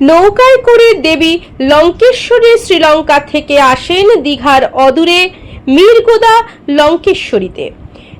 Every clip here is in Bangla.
নৌকায় করে দেবী লঙ্কেশ্বরী শ্রীলঙ্কা থেকে আসেন দীঘার অদূরে মিরগোদা লঙ্কেশ্বরীতে।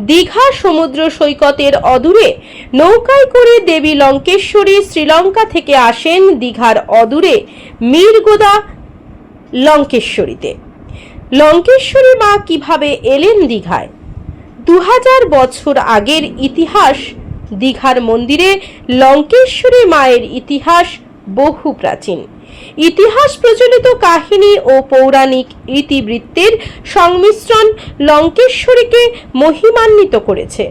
দীঘা সমুদ্র সৈকতের অদূরে নৌকায় করে দেবী লঙ্কেশ্বরী শ্রীলঙ্কা থেকে আসেন দীঘার অদূরে মিরগোদা লঙ্কেশ্বরীতে। লঙ্কেশ্বরী মা কীভাবে এলেন দীঘায়? দু হাজার বছর আগের ইতিহাস দীঘার মন্দিরে লঙ্কেশ্বরী মায়ের ইতিহাস বহু প্রাচীন ইতিহাস প্রচলিত কাহিনী ও পৌরাণিক ইতিবৃত্তের সংমিশ্রণ লঙ্কেশ্বরীকে মহিমান্বিত করেছে।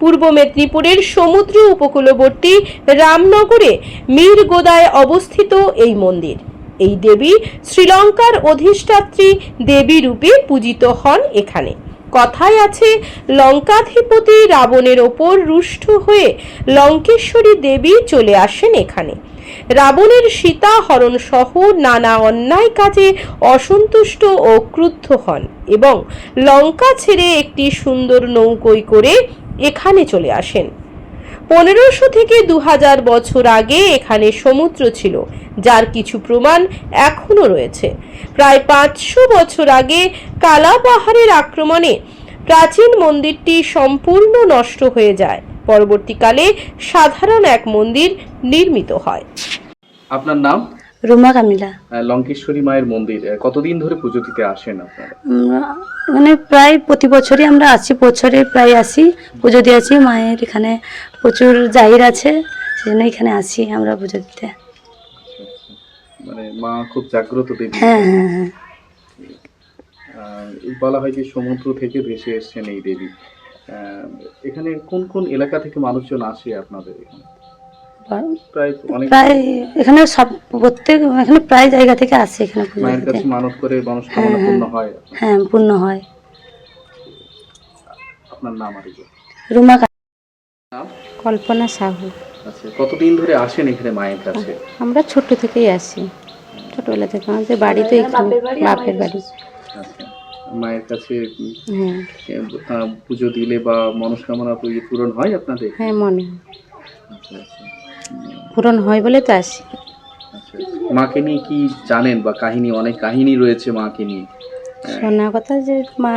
পূর্ব মেদিনীপুরের সমুদ্র উপকূলবর্তী রামনগরে মীরগোদায় অবস্থিত এই মন্দির। এই দেবী শ্রীলঙ্কার অধিষ্ঠাত্রী দেবী রূপে পূজিত হন এখানে। কথায় আছে, লঙ্কাধিপতি রাবণের ওপর রুষ্ট হয়ে লঙ্কেশ্বরী দেবী চলে আসেন এখানে। রাবণের সীতা হরণ সহ নানা অন্যায় কাজে অসন্তুষ্ট ও ক্রুদ্ধ হন এবং লঙ্কা ছেড়ে একটি সুন্দর নৌকোয় করে এখানে চলে আসেন। পনেরোশো থেকে দু হাজার বছর আগে এখানে সমুদ্র ছিল, যার কিছু প্রমাণ এখনও রয়েছে। প্রায় পাঁচশো বছর আগে কালা পাহাড়ের আক্রমণে প্রাচীন মন্দিরটি সম্পূর্ণ নষ্ট হয়ে যায়। পরবর্তীকালে সাধারণ এক মন্দির নির্মিত হয়। আপনার নাম? রুমা কামিলা। লঙ্কেশ্বরী মায়ের মন্দির কতদিন ধরে পুজো দিতে আসেন আপনারা? মানে প্রায় প্রতি বছরই আমরা আসি বছরে প্রায় আসি পুজো দিয়ে আসি। মায়ের এখানে প্রচুর জাহির আছে সেজন্য এখানে আসি আমরা পুজো দিতে। মানে মা খুব জাগ্রত দেবী। হ্যাঁ হ্যাঁ হ্যাঁ। বলা হয় যে সমুদ্র থেকে ভেসে এসছেন এই দেবী। এখানে কোন কোন এলাকা থেকে মানুষজন আসে আপনাদের এখানে? প্রায় এখানে সব প্রত্যেক এখানে প্রায় জায়গা থেকে আসে এখানে করে পূর্ণ হয় হ্যাঁ। পূর্ণ হয় আপনার নাম আর রুমা কা- কল্পনা সাহু। আচ্ছা কতদিন ধরে আসেন এখানে মায়ের কাছে? আমরা ছোট থেকেই আসি। ছোটবেলা থেকে আমাদের বাড়ি তো এখানে বাপের বাড়ি আচ্ছা মায়ের কাছে হ্যাঁ। পুজো দিলে বা মনস্কামনা পূরণ হয় আপনাদের? হ্যাঁ মনে হয়। আচ্ছা আচ্ছা। পূরণ হয় বলে তো আসি। আচ্ছা মাকে নিয়ে কি জানেন বা কাহিনী অনেক কাহিনী রয়েছে মাকে নিয়ে? শোনা কথা যে মা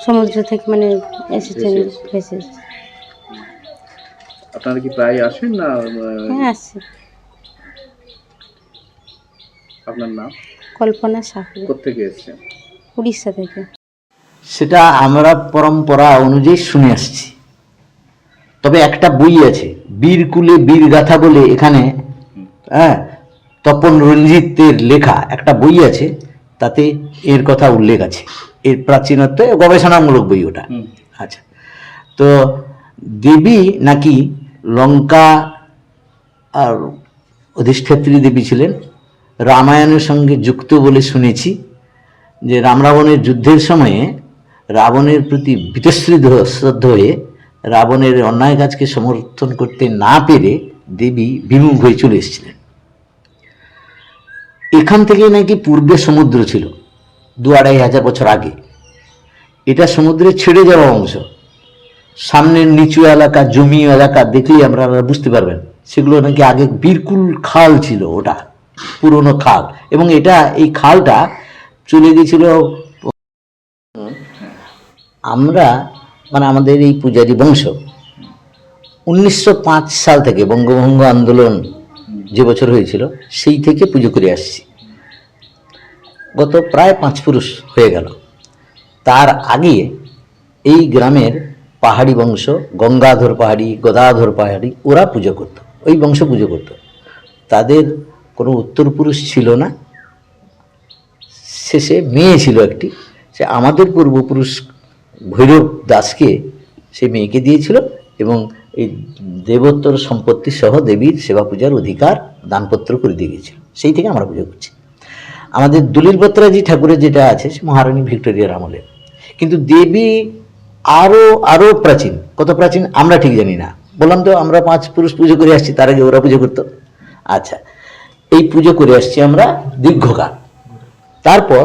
সমুদ্র থেকে মানে এসেছেন ভেসে এসেছে। ভেসে আপনারা কি প্রায় আসেন না হ্যাঁ আসি। আপনার নাম? কল্পনা সাহু। কোথেকে এসেছেন? উড়িষ্যা থেকে। সেটা আমরা পরম্পরা অনুযায়ী শুনে আসছি। তবে একটা বই আছে বীরকুলে বীর গাথা বলে এখানে হ্যাঁ তপন রঞ্জিতের লেখা একটা বই আছে তাতে এর কথা উল্লেখ আছে। এর প্রাচীনত্ব গবেষণামূলক বই ওটা। আচ্ছা। তো দেবী নাকি লঙ্কা আর অধিষ্ঠাত্রী দেবী ছিলেন? রামায়ণের সঙ্গে যুক্ত বলে শুনেছি যে রাম রাবণের যুদ্ধের সময়ে রাবণের প্রতি বীতশ্রদ্ধ শ্রদ্ধ হয়ে রাবণের অন্যায় কাজকে সমর্থন করতে না পেরে দেবী বিমুখ হয়ে চলে এসেছিলেন। এখান থেকে নাকি পূর্বে সমুদ্র ছিল, দু আড়াই হাজার বছর আগে। এটা সমুদ্রে ছেড়ে যাওয়া অংশ। সামনের নিচু এলাকা জমি এলাকা দেখলেই আমরা বুঝতে পারবেন, সেগুলো নাকি আগে বীরকুল খাল ছিল ওটা, পুরনো খাল। এবং এটা, এই খালটা চলে গেছিল, আমরা মানে আমাদের এই পূজারী বংশ। উনিশশো পাঁচ সাল থেকে বঙ্গভঙ্গ আন্দোলন যে বছর হয়েছিল, সেই থেকে পুজো করে আসছি। গত প্রায় পাঁচ পুরুষ হয়ে গেল। তার আগে এই গ্রামের পাহাড়ি বংশ, গঙ্গাধর পাহাড়ি, গদাধর পাহাড়ি, ওরা পুজো করত, ওই বংশ পুজো করত। তাদের কোনো উত্তর পুরুষ ছিল না। শেষে মেয়ে ছিল একটি। সে আমাদের পূর্বপুরুষ ভৈরব দাসকে সে মেয়েকে দিয়েছিল এবং এই দেবোত্তর সম্পত্তি সহ দেবীর সেবা পূজার অধিকার দানপত্র করে দিয়ে গিয়েছিল সেই থেকে আমরা পুজো করছি। আমাদের দলিল পত্রাজি ঠাকুরের যেটা আছে, সে মহারানী ভিক্টোরিয়ার আমলে কিন্তু দেবী আরও আরও প্রাচীন। কত প্রাচীন আমরা ঠিক জানি না। বললাম তো আমরা পাঁচ পুরুষ পুজো করে আসছি, তার আগে ওরা পুজো করতো। আচ্ছা এই পুজো করে আসছি আমরা দীর্ঘকাল। তারপর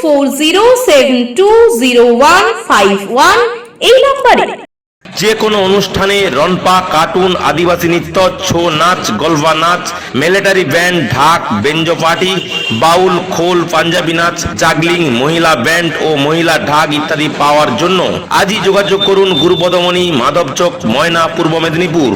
four zero seven two zero one five one এই নম্বরে। যে কোনো অনুষ্ঠানে রনপা কার্টুন, আদিবাসী নৃত্য, ছৌ নাচ, গলবা নাচ, মিলিটারি ব্যান্ড, ঢাক, বেঞ্জো পার্টি, বাউল, খোল, পাঞ্জাবি নাচ, জাগলিং, মহিলা ব্যান্ড ও মহিলা ঢাক ইত্যাদি পাওয়ার জন্য আজই যোগাযোগ করুন গুরুপদমণি, মাধবচক, ময়না, পূর্ব মেদিনীপুর।